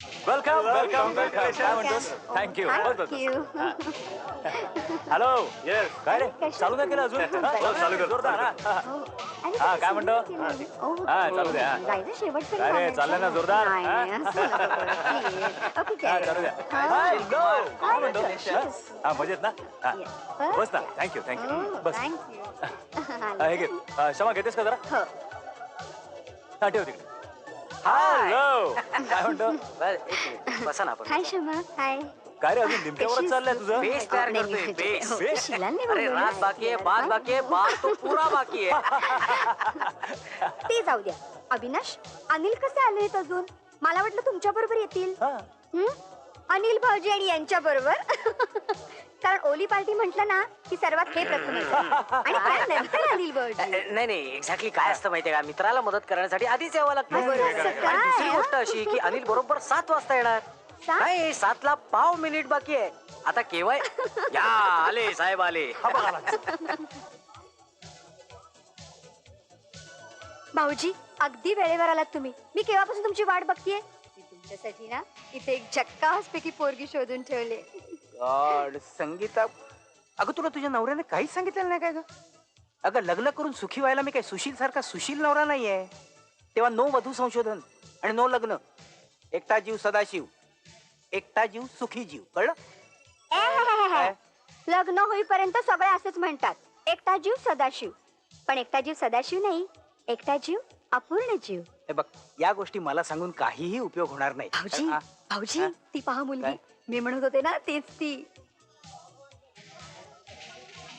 Welcome welcome welcome काय म्हणतोस thank you thank you hello yes काय रे? चालू नाही केलं अजून? हो, चालू कर, जोरदार हा. हा, काय म्हणतो? हा, चालू द्या, हा. काय रे, चाललंय ना जोरदार? हा? हा? चालू द्या. हा. हॅलो काय म्हणतो? Yes. हा मजेत ना? हा. बस ना. थँक्यू थँक्यू Oh, बस. thank you. हा, हे घे. हा, क्षमा घेतेस का जरा? हो. हा ठेव तिकडे. हॅलो काय म्हणतो बसा ना आपण. हाय शमा हाय काय रे अजून चाललंय तुझं? बेस तयार करतोय. बेस हो, बेस? अरे बोलवलं. रात बाकी आहे बात बाकी आहे बार तो पुरा बाकी आहे. ते जाऊ द्या. अविनाश अनिल कसे आले आहेत अजून? मला वाटलं तुमच्या बरोबर येतील. हा. हं? अनिल भाऊजी आणि यांच्या बरोबर कारण ओली पार्टी म्हटलं ना की सर्वात हे प्रथम. आणि त्यानंतर अनिल भाऊजी नाही नाही एक्झॅक्टली काय असतं माहितीये का? मित्राला मदत करण्यासाठी आधीच यावं लागतं. आणि दुसरी गोष्ट अशी की अनिल बरोबर सात वाजता येणार. सात? नाही सातला पाव मिनिट बाकी आहे. आता केव्हा या आले साहेब आले. भाऊजी अगदी वेळेवर आलात तुम्ही. मी केव्हापासून तुमची वाट बघतीये? मी तुमच्यासाठी ना इथे एक झक्कास पैकी पोरगी शोधून ठेवले गॉड संगीता. अगं तुला तुझ्या नवऱ्याने काहीच सांगितलेलं नाही काय ग? अगं लग्न करून सुखी व्हायला मी काय सुशील सारखा सुशील नवरा नाहीये. तेव्हा नो वधू संशोधन आणि नो लग्न. एकटा जीव सदाशिव. एकटा जीव सुखी जीव. कळलं? काय? लग्न होईपर्यंत सगळे असेच म्हणतात. एकटा जीव सदाशिव. पण एकटा जीव सदाशिव नाही. एकटा जीव अपूर्ण जीव. हे बघ या गोष्टी मला सांगून काहीही उपयोग होणार नाही. भाऊजी भाऊजी हा? ती पहा मुलगी. काय? मी म्हणत होते ना तीच ती.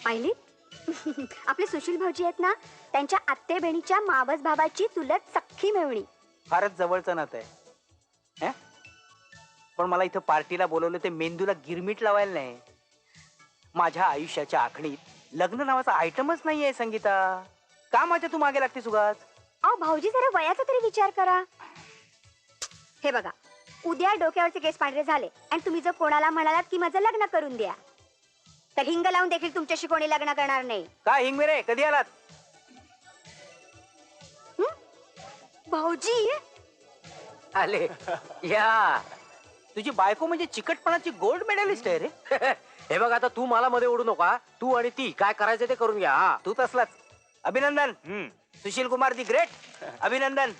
पाहिली आपले सुशील भाऊजी आहेत ना त्यांच्या आत्ते बहिणीच्या मावस भावाची चुलत सख्खी मेवणी फारच जवळचं नातं आहे. हं? पण मला इथं पार्टीला बोलवलं ते मेंदूला गिरमीट लावायला नाही. माझ्या आयुष्याच्या आखणीत लग्न नावाचा आयटमच नाहीये संगीता. का माझ्या तू मागे लागते सुगास अहो भाऊजी जरा वयाचा तरी विचार करा. हे बघा उद्या डोक्यावरचे केस पांढरे झाले आणि तुम्ही जर कोणाला म्हणालात की माझं लग्न करून द्या तर हिंग लावून देखील तुमच्याशी कोणी लग्न करणार नाही. काय हिंगमेरे कधी आलात? भाऊजी? आले. या. तुझी बायको म्हणजे चिकटपणाची गोल्ड मेडलिस्ट आहे रे. हे बघ आता तू मला मध्ये ओढू नका. तू आणि ती काय करायचं ते करून घ्या हा. तू तसलाच. अभिनंदन. हम्म. Sushil Kumar the great. अभिनंदन.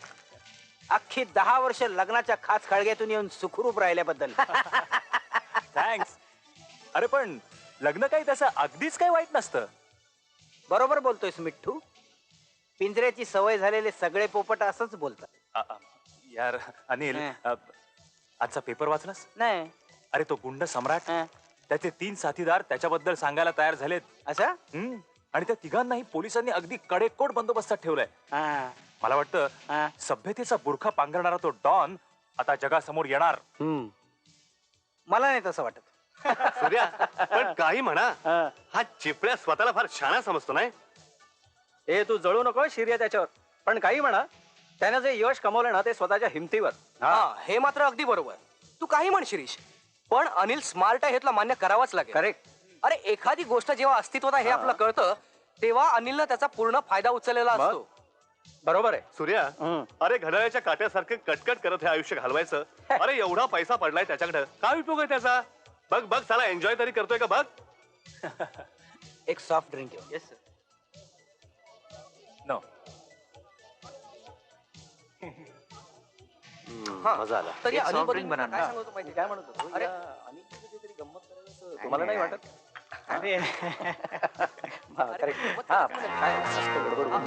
अख्खी दहा वर्ष लग्नाच्या खास खळग्यातून येऊन सुखरूप राहिल्याबद्दल. थँक्स अरे पण लग्न काही तसं अगदीच काही वाईट नसतं. बरोबर बोलतोयस मिठ्ठू. पिंजऱ्याची सवय झालेले सगळे पोपट असंच बोलतात. अ, अ, यार अनिल. अ, आजचा पेपर वाचलास? नाही. अरे तो गुंड सम्राट हं. त्याचे तीन साथीदार त्याच्याबद्दल सांगायला तयार झालेत. असं? हम्म. आणि त्या तिघांनाही पोलिसांनी अगदी कडेकोट बंदोबस्तात ठेवलाय. हा, मला वाटतं हा. सभ्यतेचा बुरखा पांघरणारा तो डॉन आता जगासमोर येणार. मला नाही तसं वाटत. सूर्या पण काही म्हणा. हा. हा चिपळ्या स्वतःला फार छाना समजतो नाही? ए तू जळू नको शिर्या त्याच्यावर. पण काही म्हणा त्यानं जे यश कमवलं ना ते स्वतःच्या हिमतीवर. हा. हे मात्र अगदी बरोबर. तू काही म्हण शिरीष. पण अनिल स्मार्ट आहे हे तुला मान्य करावाच लागेल. करेक्ट अरे एखादी गोष्ट जेव्हा अस्तित्वात आहे हे आपलं कळतं तेव्हा अनिलनं त्याचा पूर्ण फायदा उचललेला? असतो. बरोबर आहे. सूर्या हम्म. अरे घड्याळ्याच्या काट्यासारखे कटकट करत हे आयुष्य घालवायचं. अरे एवढा पैसा पडलाय त्याच्याकडे. काय उपयोग आहे त्याचा? बघ बघ चला एन्जॉय तरी करतोय का? बघ. एक सॉफ्ट ड्रिंक घेऊ येस नो मजा आला. तरी एक अनिल soft बद्दल drink मला बनव काय. सांगतो माहिती म्हणत होतो? अरे. तुम्हाला नाही वाटत? अरे.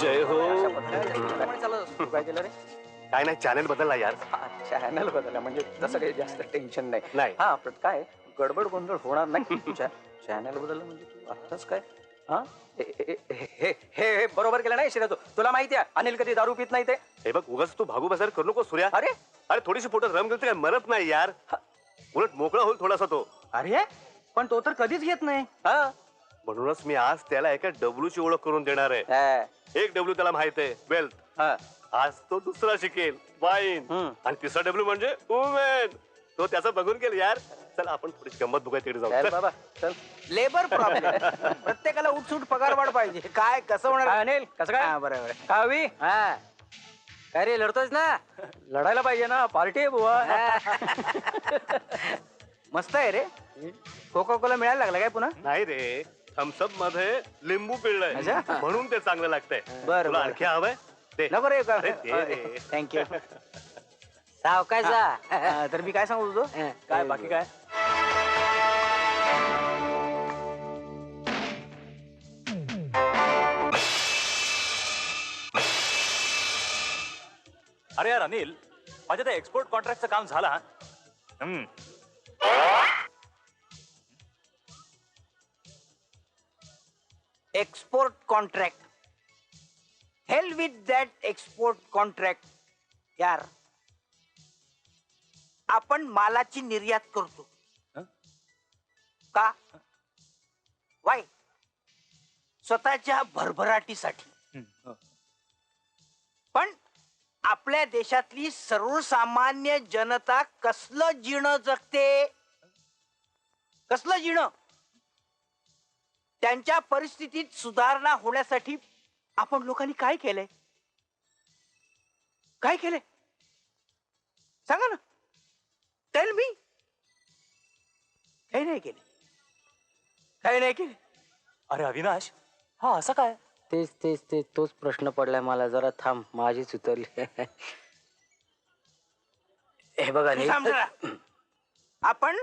जय हो. काय केलं रे काय नाही चॅनेल बदलला यार. चॅनल बदलला म्हणजे तसं काही जास्त टेन्शन नाही. नाही. हा पण काय गडबड गोंधळ होणार नाही तुझ्या चॅनल बदललं म्हणजे तू आत्ताच काय? हा? हे हे- बरोबर केलं नाही शिरा तू. तुला माहिती आहे अनिल कधी दारू पित नाही ते? हे बघ उगाच तू भागू बसार करू नको सूर्या. अरे. अरे थोडीशी पोटात रम गेली तर काय मरत नाही यार. उलट मोकळा होईल थोडासा तो. अरे? पण तो तर कधीच घेत नाही. हा? म्हणूनच मी आज त्याला एका डब्ल्यू ची ओळख करून देणार आहे. हा, एक डब्ल्यू त्याला माहीत आहे वेल्थ. हा. आज तो दुसरा शिकेल वाईन. हम्म. आणि तिसरा डब्ल्यू म्हणजे वुमेन. तो त्याचं बघून गेल यार. चल आपण थोडीशी गंमत बघायला तिकडे चल जाऊ. चल. बाबा. चल. लेबर प्रॉब्लेम प्रत्येकाला उठसूट पगार वाढ पाहिजे. काय कसं होणार? काय अनिल? कसं काय? हा, बरोबर आहे. कावी हा. काय रे लढतोयस ना? लढायला पाहिजे ना? पार्टी आहे बुवा. मस्त आहे रे. कोका कोला मिळायला लागला काय पुन्हा? नाही रे. थम्सअपमध्ये लिंबू पिळलंय. अच्छा. म्हणून ते चांगलं लागतंय. बरं, तुला बरं. आणखी हवंय? ते नको रे अरे, दे. रे. थँक्यू सावकाश जा? तर मी काय सांगत होतो काय बाकी काय? अरे यार अनिल माझ्या त्या एक्सपोर्ट कॉन्ट्रॅक्टचं काम झालं हा? हम्म. Export contract hell with that export contract यार. आपण मालाची निर्यात करतो. हं? का? वाय स्वतःच्या भरभराटीसाठी. हम्म. पण आपल्या देशातली सर्वसामान्य जनता कसलं जीण जगते? कसलं जीण? त्यांच्या परिस्थितीत सुधारणा होण्यासाठी आपण लोकांनी काय केलंय? काय केलंय? सांगा ना. टेल मी काही नाही केले काही नाही केले अरे अविनाश हा असं काय? तेच तेच तेच तोच प्रश्न पडलाय मला. जरा थांब माझीच उतरली हे बघा तू थांब जरा. आपण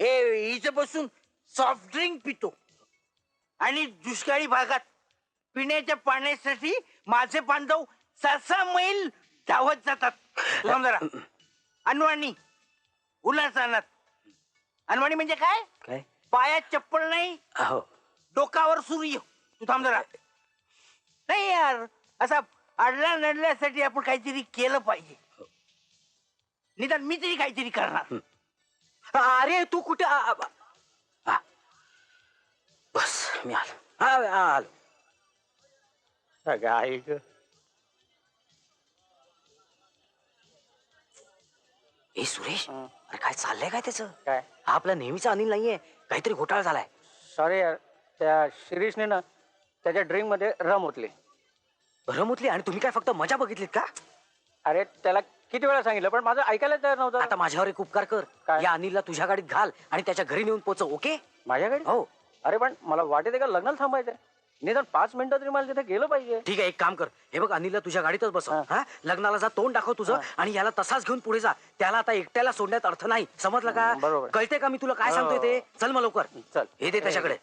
हे इथं बसून सॉफ्ट ड्रिंक पितो. आणि दुष्काळी भागात पिण्याच्या पाण्यासाठी माझे बांधव सहा मैल धावत जातात. तू थांब जरा. अनवाणी उल्हासानात अनवाणी म्हणजे काय? काय? पायात चप्पल नाही हो डोकावर सूर्य तू थांब जरा. नाही यार असा अडला नडल्यासाठी आपण काहीतरी केलं पाहिजे. निदान मी तरी काहीतरी करणार. अरे तू कुठे? आ- आ- आ. बस मी आलो. आलो. काय ग? ए सुरेश अरे काय चाललंय काय त्याचं? काय? हा आपला नेहमीचा अनिल नाहीये काहीतरी घोटाळा झालाय. सॉरी यार त्या शिरीषने ना त्याच्या ड्रिंकमध्ये रम ओतली. रमुतली आणि तुम्ही काय फक्त मजा बघितलीत का? अरे त्याला किती वेळा सांगितलं पण माझं ऐकायला तयार नव्हतं. आता माझ्यावर एक उपकार कर. काय? या अनिलला तुझ्या गाडीत घाल आणि त्याच्या घरी नेऊन पोचव ओके? माझ्याकडे हो. अरे पण मला वाटेत का लग्नाला थांबायचंय? निदान पाच मिनिटं तरी मला तिथे गेलं पाहिजे. ठीक आहे एक काम कर. हे बघ अनिलला तुझ्या गाडीतच बसव. हा. हा? लग्नाला जा तोंड दाखव तुझं आणि याला तसाच घेऊन पुढे जा. त्याला आता एकट्याला सोडण्यात अर्थ नाही. समजलं का? हं, बरोबर. कळते का मी तुला काय हो. सांगतोय ते? चल मग लवकर. चल. हे दे. त्याच्याकडे.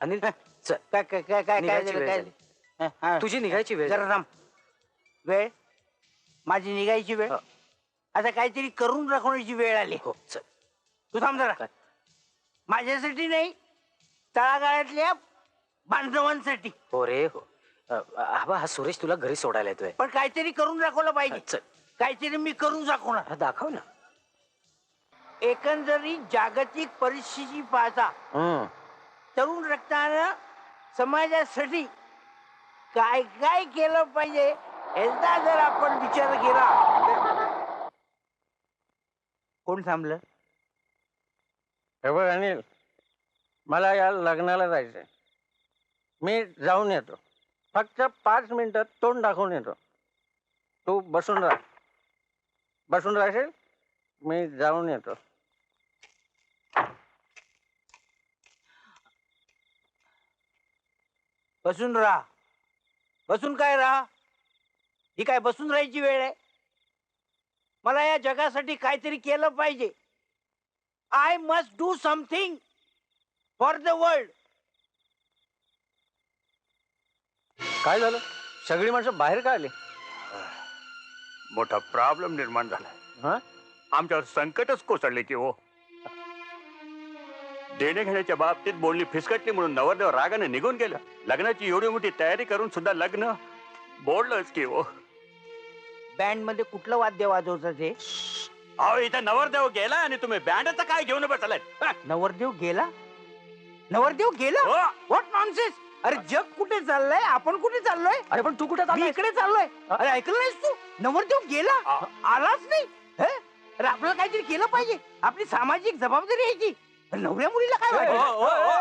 अनिल चल काय काय काय काय काय निघायची झालं, वेळ काय झाली. हा, हा. तुझी निघायची वेळ जरा. थांब. वेळ? माझी निघायची वेळ? हो. आता काहीतरी करून दाखवण्याची वेळ आली. हो चल. तू थांब जरा. काय? माझ्यासाठी नाही तळागाळातल्या बांधवांसाठी. हो रे हो. अ, हा सुरेश तुला घरी सोडायला येतोय. पण काहीतरी करून दाखवलं पाहिजे. चल. काहीतरी मी करून दाखवणार. हा, दाखव ना. एकंदरीत जागतिक परिस्थिती पाहता. तरुण रक्तानं समाजासाठी काय काय केलं पाहिजे याचा जर आपण विचार केला. तर- कोण थांबलं? हे बघ अनिल मला या लग्नाला जायचंय. मी जाऊन येतो. फक्त पाच मिनिटात तोंड दाखवून येतो. तू बसून राह. बसून राहशील? मी जाऊन येतो. बसून राहा. बसून काय राहा? ही काय बसून राहायची वेळ आहे? मला या जगासाठी काहीतरी केलं पाहिजे. I must do something for the world काय झालं? सगळी माणसं बाहेर का आली? मोठा प्रॉब्लेम निर्माण झाला हा? आमच्यावर संकटच कोसळले की हो. देणे घेण्याच्या बाबतीत बोलणी फिसकटली म्हणून नवरदेव रागाने निघून गेलं. लग्नाची एवढी मोठी तयारी करून सुद्धा लग्न बोललंच की हो बँडमध्ये कुठलं वाद्य वाजवतं ते अहो इथं नवरदेव गेला आणि तुम्ही बँडचं काय घेऊन बसलाय? हा? नवरदेव गेला? नवरदेव गेला? हो. व्हॉट नॉनसेन्स अरे जग कुठे चाललंय? आपण कुठे चाललोय? अरे पण तू कुठे मी चाललाय इकडे चाललोय. अरे ऐकलं नाहीस तू? नवरदेव गेला? आ. आलाच नाही? हे? अरे आपल्याला काहीतरी केलं पाहिजे. आपली सामाजिक जबाबदारी आहे ती अरे नवऱ्या मुलीला काय वाटतं हो, हो, हो.